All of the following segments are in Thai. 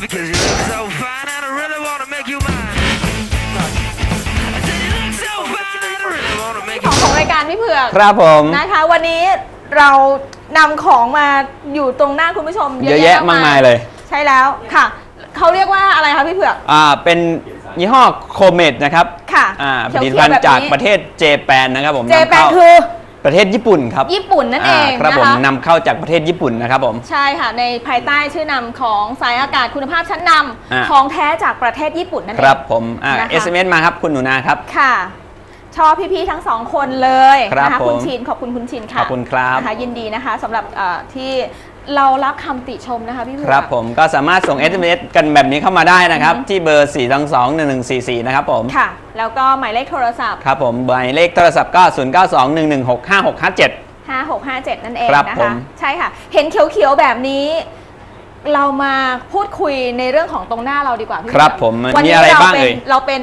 me because you look so fine and I really wanna make you mine. I said you look so fine and I really wanna make ข you องของรายการพี่เผือกครับผม นะคะ วันนี้เรานำของมาอยู่ตรงหน้าคุณผู้ชมเยอะแยะมากมายเลย ใช่แล้วค่ะเขาเรียกว่าอะไรคะพี่เผือกอ่าเป็นยี่ห้อโคเมดนะครับค่ะอ่าผเขียวๆลิตภัณฑ์แบบนี้จากประเทศเจแปนนะครับผมเจแปนำข้า คือ ประเทศญี่ปุ่นครับญี่ปุ่นนั่นเองาครับนะผมคะนำเข้าจากประเทศญี่ปุ่นนะครับผมใช่ค่ะในภายใต้ชื่อนำของสายอากาศคุณภาพชั้นนอ่าำของแท้จากประเทศญี่ปุ่นนั่นคเองรับผมอ่านะคะ SMS มาครับคุณหนูนาครับค่ะชอบพี่ๆทั้งสองคนเลยครับนะคะผมคุณชินขอบคุณคุณชินค่ะขอบคุณครับนะคะยินดีนะคะสำหรับเอ่อที่ เรารับคำติชมนะคะพี่เผือกครับผมก็สามารถส่ง SMS กันแบบนี้เข้ามาได้นะครับ ที่เบอร์ 4 2 2 1 1 4 4 นะครับผม ค่ะ แล้วก็หมายเลขโทรศัพท์ ครับผมหมายเลขโทรศัพท์ก็ 0 9 2 1 1 6 5 6 5 7 5657 นั่นเองครับนะผคะมใช่ค่ะ เห็นเขียวๆแบบนี้ เรามาพูดคุยในเรื่องของตรงหน้าเราดีกว่าพี่ครับเผือกผมมันวันมีนี้อะไรเราบ้างเป็นเอ่ยเราเป็น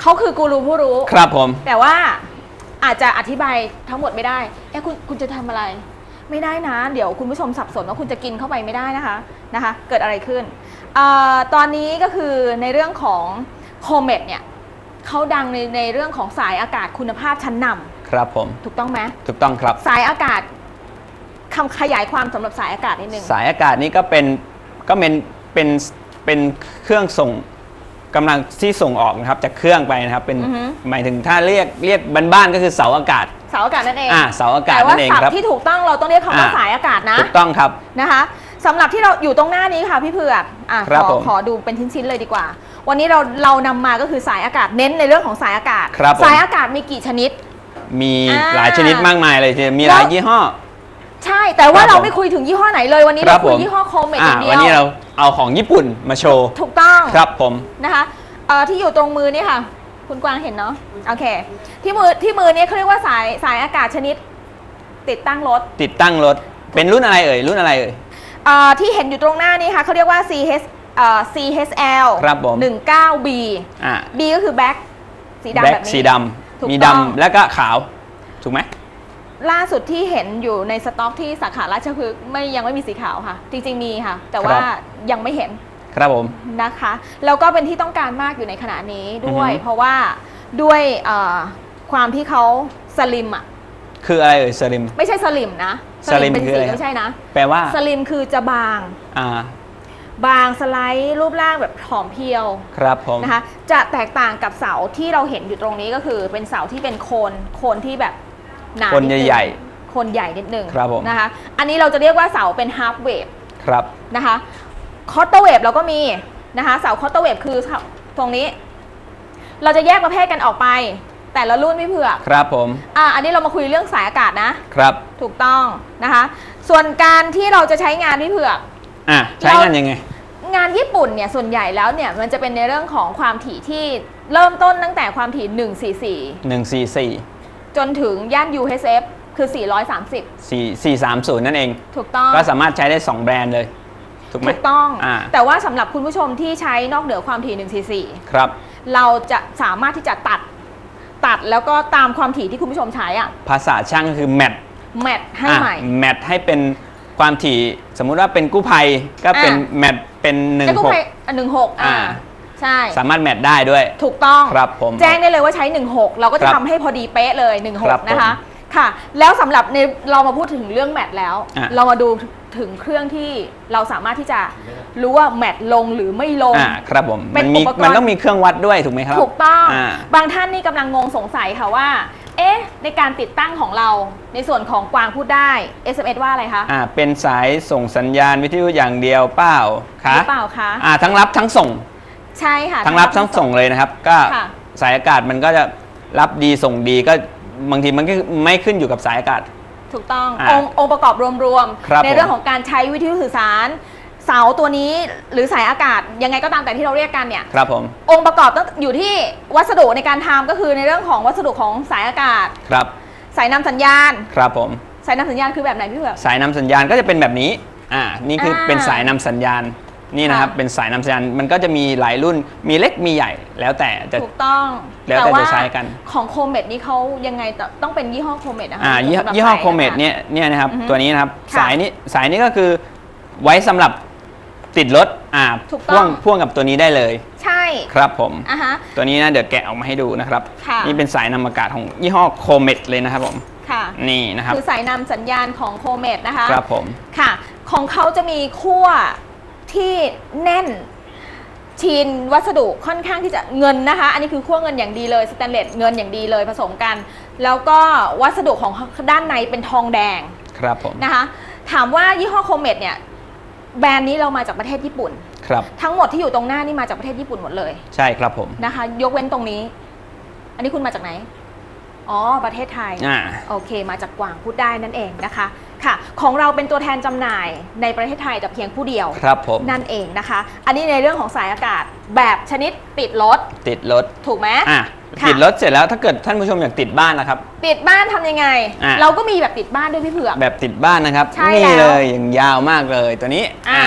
เขาคือกูรูผู้รู้ ครับผม แต่ว่าอาจจะอธิบายทั้งหมดไม่ได้เอ๊ะคุณคุณจะทำอะไร ไม่ได้นะ เดี๋ยวคุณผู้ชมสับสนว่าคุณจะกินเข้าไปไม่ได้นะคะนะคะ เกิดอะไรขึ้นเออตอนนี้ก็คือในเรื่องของโคเมดเนี่ยเขาดังในในเรื่องของสายอากาศคุณภาพชั้นนำครับผม ถูกต้องไหมถูกต้องครับ สายอากาศคำขยายความสำหรับสายอากาศนิดนึงสายอากาศนี้ก็เป็นก็เป็นเป็นเป็นเครื่องส่งกำลังที่ส่งออกนะครับจากเครื่องไปนะครับเป็นอือฮึหมายถึงถ้าเรียกเรียกบ้านๆก็คือเสาอากาศ เสาอากาศนั่นเองอ่าเสาอากาศแต่ว่านั่นเองศัพครับท์ที่ถูกต้องเราต้องเรียกคำว่าอ่าสายอากาศนะถูกต้องครับนะคะสำหรับที่เราอยู่ตรงหน้านี้ค่ะพี่เผือกอะครับขอผมขอดูเป็นชิ้นๆเลยดีกว่า วันนี้เราเรานำมาก็คือสายอากาศเน้นในเรื่องของสายอากาศครับผมสายอากาศมีกี่ชนิด มีอ่าหลายชนิดมากมายเลยทีเดียวมีหลายแล้วยี่ห้อ ใช่แต่ว่าครับเราผมไม่คุยถึงยี่ห้อไหนเลย วันนี้ครัเราบคุยผมยี่ห้อโคเมดออ่าย่างเดียววันนี้เราเอาของญี่ปุ่นมาโชว์ถูกต้องครับผมนะคะเอ่อที่อยู่ตรงมือนี่ค่ะ คุณกวางเห็นเนาะโอเค ที่มือที่มือเนี่ยเขาเรียกว่าสายสายอากาศชนิด ติดตั้งรถ ติดตั้งรถ เป็นรุ่นอะไรเอ่ยรุ่นอะไรเอ่ยเอ่อที่เห็นอยู่ตรงหน้านี้ค่ะเขาเรียกว่า CH เอ่อ CHL ครับผม 19B อ่า B ก็คือแบ็คสีดำแบ็แบคบนี้ สีดถูกำมีต้อง ดำแล้วก็ขาว ถูกไหม ล่าสุดที่เห็นอยู่ในสต็อกที่สาขาราชพฤกษ์ไม่ยังไม่มีสีขาวค่ะ จริงๆมีค่ะ แต่ว่ายังไม่เห็น ครับผมนะคะแล้วก็เป็นที่ต้องการมากอยู่ในขณะนี้ด้วย อือฮึ เพราะว่าด้วยเอ่อความที่เขาสลิมอะคืออะไรเอ่ยสลิม ไม่ใช่สลิมนะสลิมเป็นคือสีอะไรครับ ไม่ใช่นะแปลว่าสลิมคือจะบาง อ่าบางสไลด์รูปร่างแบบผอมเพรียวครับผม นะคะจะแตกต่างกับเสาที่เราเห็นอยู่ตรงนี้ก็คือเป็นเสาที่เป็นโคนโคนที่แบบหนาคนดงใหญ่โคนใหญ่นิดนึงครับผม นะคะอันนี้เราจะเรียกว่าเสาเป็นฮา f เวฟ ครับ นะคะ คอตเตอร์เวฟเราก็มีนะคะเสาคอตเตอร์เวฟคือตรงนี้ เราจะแยกประเภทกันออกไป แต่ละรุ่นพี่เผือกครับผมอะอันนี้เรามาคุยเรื่องสายอากาศนะครับ ถูกต้องนะคะ ส่วนการที่เราจะใช้งานพี่เผือกอะใช้งานยังไง งานญี่ปุ่นเนี่ยส่วนใหญ่แล้วเนี่ยมันจะเป็นในเรื่องของความถี่ที่เริ่มต้นตั้งแต่ความถี่ 144 144 จนถึงย่าน UHF คือ 430 4 430 นั่นเอง ถูกต้อง ก็สามารถใช้ได้ 2 แบรนด์เลย ถูกไหมถูกต้องอ่าแต่ว่าสำหรับคุณผู้ชมที่ใช้นอกเหนือความถี่144ครับ เราจะสามารถที่จะตัดตัดแล้วก็ตามความถี่ที่คุณผู้ชมใช้อะภาษาช่างก็คือแมทแมทให้ใหม่แมทให้เป็นความถี่สมมุติว่าเป็นกู้ภัยก็เป็นอะแมทเป็นไอ้กู้ภัย16อันหนึ่งหกอ่าอ่าใช่สามารถแมทได้ด้วย ถูกต้องครับผมแจ้งได้เลยว่าใช้ 16 เราก็จะครับทำให้พอดีเป๊ะเลยครับ16 นะคะค่ะ แล้วสำหรับในเรามาพูดถึงเรื่องแมทแล้วอะเรามาดู ถึงเครื่องที่เราสามารถที่จะรู้ว่าแมทลงหรือไม่ลงอ่าครับผมเป็มันนมีอุปกรณ์มันต้องมีเครื่องวัดด้วยถูกไหมครับ ถูกต้องอ่าบางท่านนี่กำลังงงสงสัยค่ะว่า เอ๊ะ ในการติดตั้งของเราในส่วนของกวางพูดได้ SMS ว่าอะไรคะอ่าเป็นสายส่งสัญญาณวิทยุอย่างเดียวเปล่าคะหรือเปล่าคะอ่าทั้งรับทั้งส่ง ใช่ค่ะ ทั้งรับทั้งส่งเลยนะครับ ก็ค่ะสายอากาศมันก็จะรับดีส่งดีก็บางทีมันก็ไม่ขึ้นอยู่กับสายอากาศ ถูกต้องอ่าองค์องค์ประกอบรวมครับๆในเรื่องของการใช้วิทยุสื่อสารเสาตัวนี้หรือสายอากาศยังไงก็ตามแต่ที่เราเรียกกันเนี่ยครับผมองค์ประกอบต้องอยู่ที่วัสดุในการทำก็คือในเรื่องของวัสดุของสายอากาศครับ สายนำสัญญาณครับผมสายนำสัญญาณคือแบบไหนพี่เผือกสายนำสัญญาณก็จะเป็นแบบนี้อ่านี่คืออาเป็นสายนำสัญญาณ นี่นะครับค่ะเป็นสายนำสัญญาณมันก็จะมีหลายรุ่นมีเล็กมีใหญ่แล้วแต่จะถูกต้องแล้วแต่จะใช้กันของโคเมดนี่เขายังไงต่อต้องเป็นยี่ห้อโคเมดนะคะอ่ายี่ห้อสำรับยี่ห้อสายโคเมดอากาศเนี่ยเนี่ยนะครับอือฮึตัวนี้นะครับค่ะสายนี้สายนี้ก็คือไว้สำหรับติดรถอ่าถูกต้องพ่วงพ่วงกับตัวนี้ได้เลย ใช่ครับผมอะฮะตัวนี้นะเดี๋ยวแกะออกมาให้ดูนะครับค่ะนี่เป็นสายนำอากาศของยี่ห้อโคเมดเลยนะครับผมค่ะนี่นะครับคือสายนำสัญญาณของโคเมดนะคะครับผมค่ะ ของเขาจะมีขั้ว ที่แน่นชีนวัสดุค่อนข้างที่จะเงินนะคะ อันนี้คือขั้วเงินอย่างดีเลยสแตนเลสเงินอย่างดีเลยผสมกัน แล้วก็วัสดุของด้านในเป็นทองแดงครับผมนะคะถามว่ายี่ห้อโคเมดเนี่ยแบรนด์นี้เรามาจากประเทศญี่ปุ่นครับทั้งหมดที่อยู่ตรงหน้านี่มาจากประเทศญี่ปุ่นหมดเลย ใช่ครับผมนะคะ ยกเว้นตรงนี้ อันนี้คุณมาจากไหนอ๋อประเทศไทยอ่าโอเค มาจากกวางพูดได้นั่นเองนะคะ ค่ะ ของเราเป็นตัวแทนจำหน่ายในประเทศไทยแต่เพียงผู้เดียวครับผมนั่นเองนะคะ อันนี้ในเรื่องของสายอากาศแบบชนิดติดรถติดรถถูกไหมอะค่ะติดรถเสร็จแล้วถ้าเกิดท่านผู้ชมอยากติดบ้านนะครับ ติดบ้านทำยังไงอะเราก็มีแบบติดบ้านด้วยพี่เผือกแบบติดบ้านนะครับใช่นี่แล้วเลยอย่างยาวมากเลยตัวนี้อะอ่า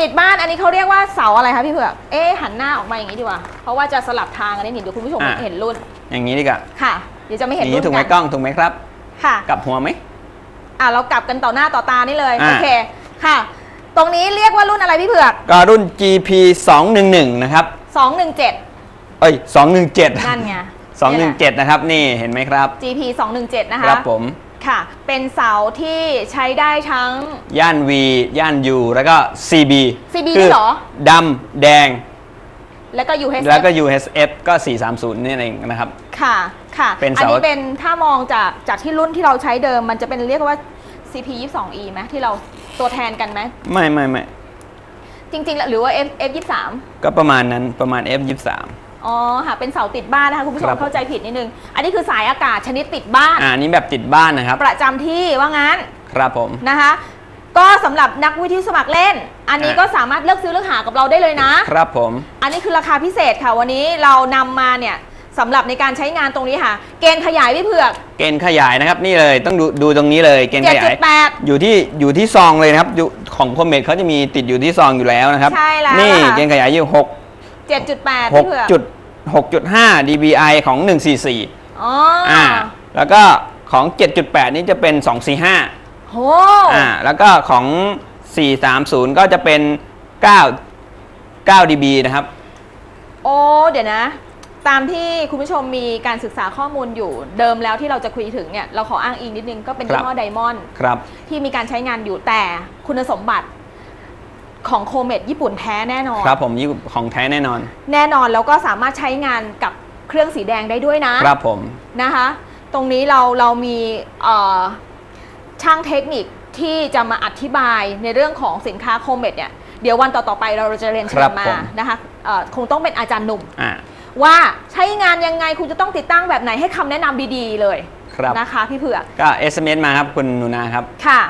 ติดบ้านอันนี้เขาเรียกว่าเสาอะไรคะพี่เผือกเอ๊ะหันหน้าออกมาอย่างนี้ดีกว่าเพราะว่าจะสลับทางกันนี่เดี๋ยวคุณผู้ชมอะเห็นรุ่น อย่างนี้ดีกว่าค่ะเดี๋ยวจะไม่อเห็นย่างรุ่นี้นถูกไหมกันกล้องถูกไหมครับ ค่ะกลับหัวไหม อะเรากลับกันต่อหน้าต่อตานี่เลยอะโอเคค่ะ ตรงนี้เรียกว่ารุ่นอะไรพี่เผือก ก็รุ่น GP 211นะครับ 217 เอ้ย 217 นั่นไง217 นะครับ นี่เห็นไหมครับ GP 217 นะคะครับผม ค่ะ เป็นเสาที่ใช้ได้ทั้ง ย่าน V ย่าน U แล้วก็ CB CB คืด้วยเหรอ ดำ แดง แล้วก็ UHF แล้วก็ USF ก็ 430 นี่เองนะครับ ค่ะ ค่ะ เป็นอัเสา นี้เป็นถ้ามองจากจากที่รุ่นที่เราใช้เดิม มันจะเป็นเรียกว่า CP 22E ไหมที่เราตัวแทนกันไหม ไม่ไม่ไม่จริงๆแล้วหรือว่า F F 23ก็ประมาณนั้นประมาณ F23 อ๋อค่ะเป็นเสาติดบ้านนะคะคุณผู้ชครัมบ เข้าใจผิดนิดนึง อันนี้คือสายอากาศชนิดติดบ้าน อ่านี่แบบติดบ้านนะครับ ประจำที่ว่างั้น ครับผม นะคะ ก็สำหรับนักวิทยุสมัครเล่น อันนี้อะก็สามารถเลือกซื้อเลือกหากับเราได้เลยนะ ครับผม อันนี้คือราคาพิเศษค่ะ วันนี้เรานำมาเนี่ยสำหรับในการใช้งานตรงนี้ค่ะ เกณฑ์ขยายพี่เผือก เกณฑ์ขยายนะครับนี่เลยต้องดูดูตรงนี้เลยเกณฑ์ขยาย 7.8 อยู่ที่อยู่ที่ซองเลยนะครับอยู่ของคอมเมดเขาจะมีติดอยู่ที่ซองอยู่แล้วนะครับใช่แล้วนี่ค่ะ เกณฑ์ขยายอยู่6 7.8พี่เผือก6จุด6.5 dBi ของ144อ๋ออ่าแล้วก็ของ 7.8 นี่จะเป็น 245 โห อ่าแล้วก็ของ 430 ก็จะเป็น 9 9 dB นะครับ โอ้เดี๋ยวนะ ตามที่คุณผู้ชมมีการศึกษาข้อมูลอยู่ เดิมแล้วที่เราจะคุยถึงเนี่ยเราขออ้างอิงนิดนึงก็เป็นครับยี่ห้อไดมอนด์ครับ ที่มีการใช้งานอยู่แต่คุณสมบัติของโคเมดญี่ปุ่นแท้แน่นอน ครับผมยี่ของแท้แน่นอน แน่นอนแล้วก็สามารถใช้งานกับเครื่องสีแดงได้ด้วยนะ ครับผม นะคะ ตรงนี้เราเรามีเอ่อช่างเทคนิค ที่จะมาอธิบายในเรื่องของสินค้าโคเมดเนี่ยเดี๋ยววันต่อ ๆ ไปเราจะเรียนเชิครัญบมาผมนะคะเอ่อคงต้องเป็นอาจารย์หนุ่มอ่าว่าใช้งานยังไงคุณจะต้องติดตั้งแบบไหนให้คำแนะนำดีๆเลยครับนะคะพี่เผือกก็ SMS มาครับคุณหนูนาครับค่ะ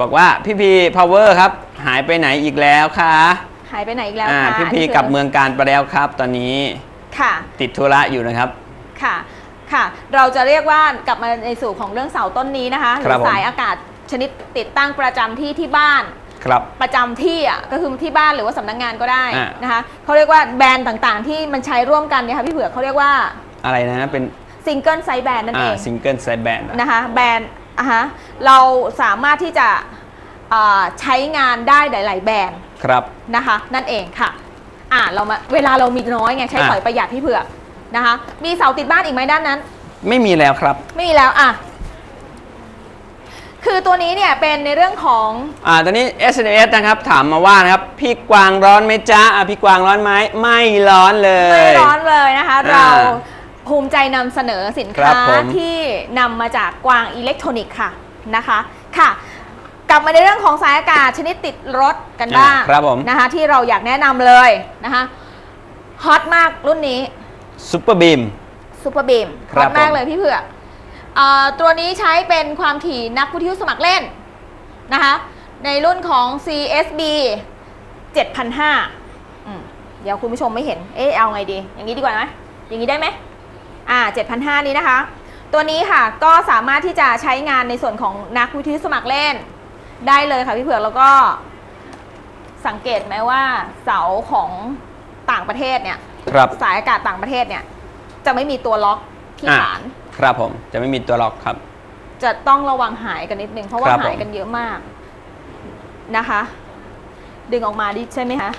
บอกว่าพี่พีพาวเวอร์ครับ หายไปไหนอีกแล้วคะหายไปไหนอีกแล้วอ่าคะพี่อันพีนี้คืกลับเมืองการไปแล้วครับ ตอนนี้ค่ะ ติดธุระอยู่นะครับค่ะค่ะ เราจะเรียกว่ากลับมาในสู่ของเรื่องเสาต้นนี้นะคะหครัรืบผมสายอากาศ ชนิดติดตั้งประจำที่ที่บ้าน ครับ ประจำที่อะก็คือที่บ้านหรือว่าสำนักงานก็ได้อ่านะคะเขาเรียกว่าแบรนด์ต่างๆ ที่มันใช้ร่วมกันเนี่ยค่ะพี่เผือกเขาเรียกว่าอะไรนะ เป็นซิงเกิลไซส์แบรนด์นั่นเออ่าง ซิงเกิลไซแบนด์นะคะแบรนด์อะฮะเราสามารถที่จะอ่าใช้งานได้หลาย ๆ แบรนด์ครับ นะคะนั่นเองค่ะอ่าเรามาเวลาเรามีน้อยไงใช้อะ สอยประหยัดพี่เผือกนะคะมีเสาติดบ้านอีกไหมด้านนั้น ไม่มีแล้วครับ ไม่มีแล้วอะ คือตัวนี้เนี่ยเป็นในเรื่องของอ่าตอนนี้ SMS นะครับถามมาว่านะครับพี่กวางร้อนไหมจ๊ะอะพี่กวางร้อนไหมไม่ร้อนเลย ไม่ร้อนเลยนะคะอ่าเราภูมิใจนำเสนอสินครัค้าบผมที่นำมาจากกวางอิเล็กทรอนิกส์ค่ะนะคะค่ะกลับมาในเรื่องของสายอากาศชนิดติดรถกันบ้างอ่าครับผมนะคะที่เราอยากแนะนำเลยนะคะฮอตมากรุ่นนี้ซุปเปอร์บีมซูเปอร์บีมคฮรัอบตมากผมเลยพี่เผือกเอ่อ ตัวนี้ใช้เป็นความถี่นักวิทยุสมัครเล่นนะคะในรุ่นของ CSB 7,500อืมเดี๋ยวคุณผู้ชมไม่เห็น เอ๊ะเอาไงดี อย่างนี้ดีกว่าไหมอย่างนี้ได้ไหมอ่า 7,500 นี้นะคะ ตัวนี้ค่ะก็สามารถที่จะใช้งานในส่วนของนักวิทยุสมัครเล่น ได้เลยค่ะพี่เผือกแล้วก็สังเกตไหมว่าเสาของต่างประเทศเนี่ยครับสายอากาศต่างประเทศเนี่ย จะไม่มีตัวล็อกที่อะฐาน ครับผมจะไม่มีตัวล็อกครับ จะต้องระวังหายกันนิดนึงเพราะว่าครับผม หายกันเยอะมากนะคะ ดึงออกมาดิใช่ไหมคะ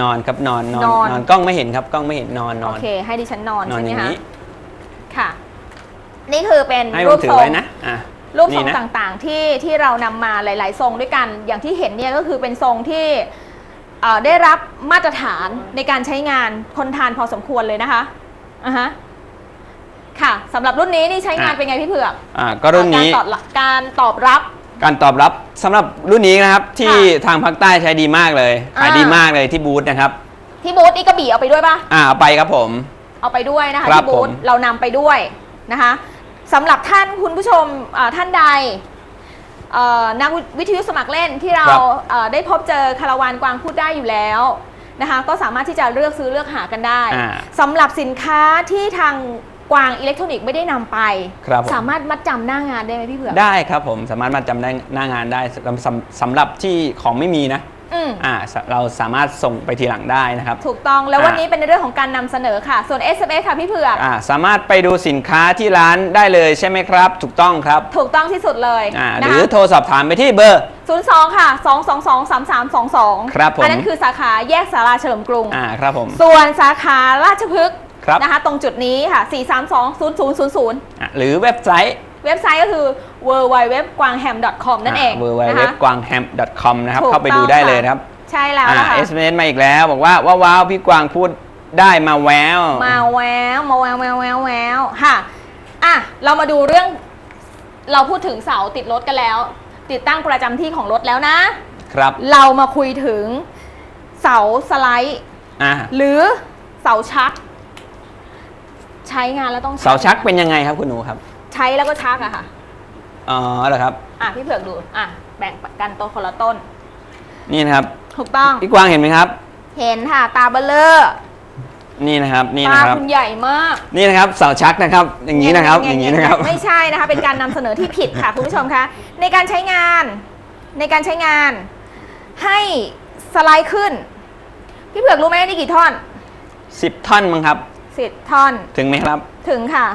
นอนครับนอนนอนนอน นอนกล้องไม่เห็นครับกล้องไม่เห็นนอนนโออนเค ให้ดิฉันนอนนอนใช่อไหมย่างคะนี้ ค่ะ นี่คือเป็นให้ผรูมปถืทอรง ไว้นะอะรูปทรงนี่นะ ต่างๆที่ที่เรานำมาหลาย ๆ ทรงด้วยกัน อย่างที่เห็นเนี่ยก็คือเป็นทรงที่เอ่อได้รับมาตรฐานในการใช้งานทนทานพอสมควรเลยนะคะอะฮะ ค่ะสำหรับรุ่นนี้นี่ใช้งานเป็นไงพี่เผือกอะก็รุ่นนี้ การตอบรับการตอบรับ การตอบรับสำหรับรุ่นนี้นะครับที่ทางภาคใต้ใช้ดีมากเลยขายอ่าดีมากเลยที่บูธนะครับที่บูธนี่กระบี่เอาไปด้วยปะอ่าเอาไปครับผม เอาไปด้วยนะคะครับที่บูธผม เรานำไปด้วยนะคะสำหรับท่านคุณผู้ชมอ่าท่านใดเอ่อนักวิทยุสมัครเล่นที่เราเอ่อได้พบเจอคาราวานกวางพูดได้อยู่แล้วนะคะก็สามารถที่จะเลือกซื้อเลือกหากันได้อ่า สำหรับสินค้าที่ทาง กวางอิเล็กทรอนิกส์ไม่ได้นำไป ครับผม สามารถมัดจำหน้างานได้ไหมพี่เผือกได้ครับผมสามารถมาจำได้หน้างานได้สำสำสำหรับที่ของไม่มีนะอืม อ่าสเราสามารถส่งไปทีหลังได้นะครับ ถูกต้องแล้วอ่าวันนี้เป็นในเรื่องของการนำเสนอค่ะ ส่วน SMS ค่ะพี่เผือก อ่าสามารถไปดูสินค้าที่ร้านได้เลยใช่ไหมครับ ถูกต้องครับถูกต้องที่สุดเลยอ่าหนะรือคะโทรสอบถามไปที่เบอร์ 02 ค่ะ 222 3322ครับผม อันนั้นคือสาขาแยกสาราเฉลิมกรุง อ่าครับผม ส่วนสาขาราชพฤกษ์ครับ นะคะตรงจุดนี้ค่ะ 432 0000อะหรือเว็บไซต์ เว็บไซต์ก็คือ w w w g w a n g h a m c o m นั่นเอง w w นะ w คะกวางแฮม .com นะครับถูกเข้าไปดูต้องได้ค่ะเลยนะครับ ใช่แล้วอ่านะคะ SMS มาอีกแล้วบอกว่าว้าวว้าวพี่กวางพูดได้มาแวว มาแวว มาแววแววแววแววค่ะอะ เรามาดูเรื่อง เราพูดถึงเสาติดรถกันแล้ว ติดตั้งประจำที่ของรถแล้วนะ ครับ เรามาคุยถึงเสาสไลด์อ่าหรือเสาชัก ใช้งานแล้วต้องเสาชักเป็นยังไงครับคุณหนูครับ ใช้แล้วก็ชักอะค่ะอ๋อเหรอครับ อะพี่เผือกดูอะแบ่งกันต้นคนละต้น นี่นะครับ ถูกต้องพี่กวางเห็นไหมครับ เห็นค่ะ ตาเบลเลอร์นี่นะครับนี่ตานะครับคุณใหญ่มาก นี่นะครับเสาชักนะครับ อย่างนี้นะครับแๆๆๆอย่างนี้นะครับ ไม่ใช่นะคะเป็นการนำเสนอที่ผิดค่ะ คุณผู้ชมคะในการใช้งานในการใช้งาน ให้สไลด์ขึ้น พี่เผือกรู้ไหมนี่กี่ท่อนสิบท่อนมั้งครับ สิบท่อน ถึงไหมครับ ถึงค่ะ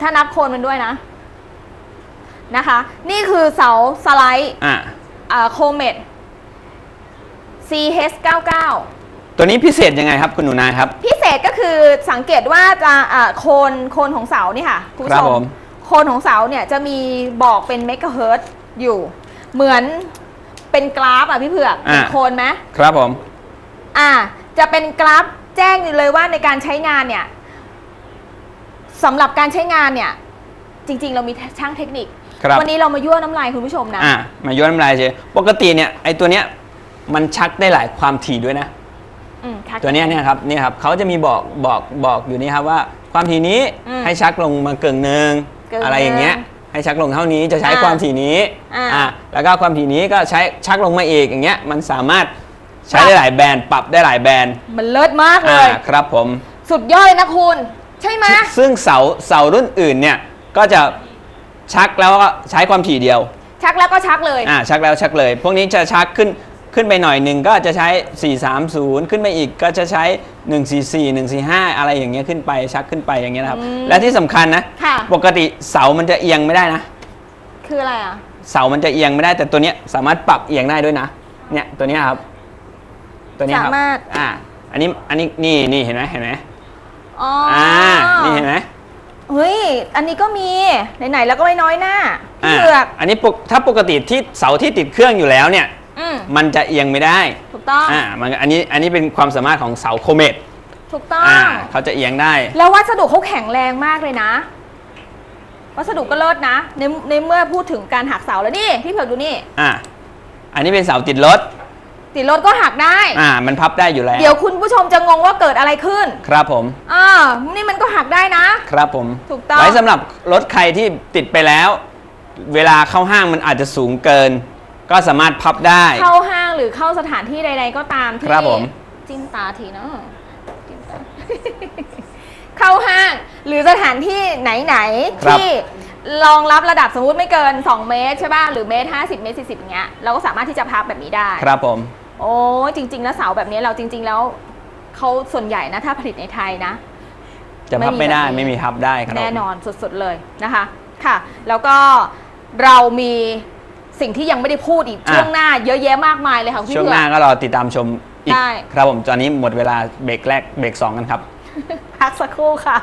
ถ้านับโคนมันด้วยนะ นะคะ นี่คือเสาสไลด์อ่าโคเมด CH99 ตัวนี้พิเศษยังไงครับคุณหนูนาครับ พิเศษก็คือสังเกตว่าจะอ่าโคนโคนของเสานี่ค่ะคุณคผู้รัชบผมมโคนของเสาเนี่ยจะมีบอกเป็นเมกะเฮิรตซ์อยู่ เหมือนเป็นกราฟอะพี่เผือกเป็นโคนไหมครับผม อ่า จะเป็นกราฟ แจ้งเลยว่าในการใช้งานเนี่ยสำหรับการใช้งานเนี่ย จริง ๆ เรามีช่างเทคนิคครับวันนี้เรามายั่วน้ำลายคุณผู้ชมนะอ่ามาย้อนน้ำลายเฉยปกติเนี่ยไอตัวเนี้ยมันชักได้หลายความถี่ด้วยนะอืมค่ะตัวเนี้ยเนี่ยครับเนี่ยครับเขาจะมีบอกบอกบอกอยู่นี่ครับว่า ความถี่นี้อืมให้ชักลงมาเกิงหนึ่งเกินอะไรอย่างเงี้ยหนึ่งให้ชักลงเท่านี้จะใช้อ่าความถี่นี้อ่าอ่าแล้วก็ความถี่นี้ก็ใช้ชักลงมาอีกอย่างเงี้ย มันสามารถ ใช้ได้หลายแบรนด์ปรับได้หลายแบรนด์มันเลิศมากเลอ่าย ครับผม สุดยอดเลยนะคุณ ใช่ไหมซึ่งเสาเสารุ่นอื่นเนี่ยก็จะชักแล้วก็ใช้ความถี่เดียว ชักแล้วก็ชักเลย อ่าชักแล้วชักเลย พวกนี้จะชักขึ้นขึ้นไปหน่อยหนึ่งก็จะใช้ 430 ขึ้นไปอีกก็จะใช้ 144 145 อะไรอย่างเงี้ยขึ้นไปชักขึ้นไปอย่างเงี้ยนะครับอืมและที่สำคัญนะ ค่ะ ปกติเสามันจะเอียงไม่ได้นะ คืออะไรอะ เสามันจะเอียงไม่ได้แต่ตัวเนี้ยสามารถปรับเอียงได้ด้วยนะ เนี่ยตัวเนี้ยครับ ตัวเนี้ยครับสามารถ อ่าอันนี้อันนี้นี่นี่เห็นไหมเห็นไหมอ๋ออ่าอนี่เห็นไหมเฮ้ย อันนี้ก็มีไหนๆแล้วก็ไม่น้อยหน้าพี่อ่าเผือกอันนี้ปกถ้าปกติที่เสาที่ติดเครื่องอยู่แล้วเนี่ยอืมมันจะเอียงไม่ได้ ถูกต้องอ่ามันอันนี้อันนี้เป็นความสามารถของเสาโคเมตถูกต้องอ่าเขาจะเอียงได้ แล้ววัสดุเขาแข็งแรงมากเลยนะ วัสดุก็เลิศนะในในเมื่อพูดถึงการหักเสาแล้วนี่พี่เผือกดูนี่อ่าอันนี้เป็นเสาติดรถ ติดรถก็หักได้ อ่า มันพับได้อยู่แล้ว เดี๋ยวคุณผู้ชมจะงงว่าเกิดอะไรขึ้น ครับผมอ่านี่มันก็หักได้นะ ครับผม ถูกต้อง ไว้สำหรับรถใครที่ติดไปแล้ว เวลาเข้าห้างมันอาจจะสูงเกิน ก็สามารถพับได้ เข้าห้างหรือเข้าสถานที่ใด ๆ ก็ตามที่ครับผม จิ้มตาทีเนาะจิ้มตา เข้าห้างหรือสถานที่ไหนๆที่รองรับระดับสมมติไม่เกิน 2 เมตรใช่ป่ะหรือเมตร50 เมตร40อย่างเงี้ยเราก็สามารถที่จะพับแบบนี้ได้ ครับผม โอ้ยจริง ๆ แล้วเสาแบบนี้เราจริง ๆ แล้วเขาส่วนใหญ่นะถ้าผลิตในไทยนะ จะพับไม่ได้ไม่มีแบบนี้ไม่มีพับได้ครับแน่นอนสุดๆเลยนะคะค่ะ แล้วก็เรามีสิ่งที่ยังไม่ได้พูดอีกอะช่วงหน้าเยอะแยะมากมายเลยค่ะพี่ช่วงเผืหอน้ากก็รอติดตามชมอีกได้ครับผมตอนนี้หมดเวลาเบรกแรกเบรกสองกันครับ พักสักครู่ค่ะ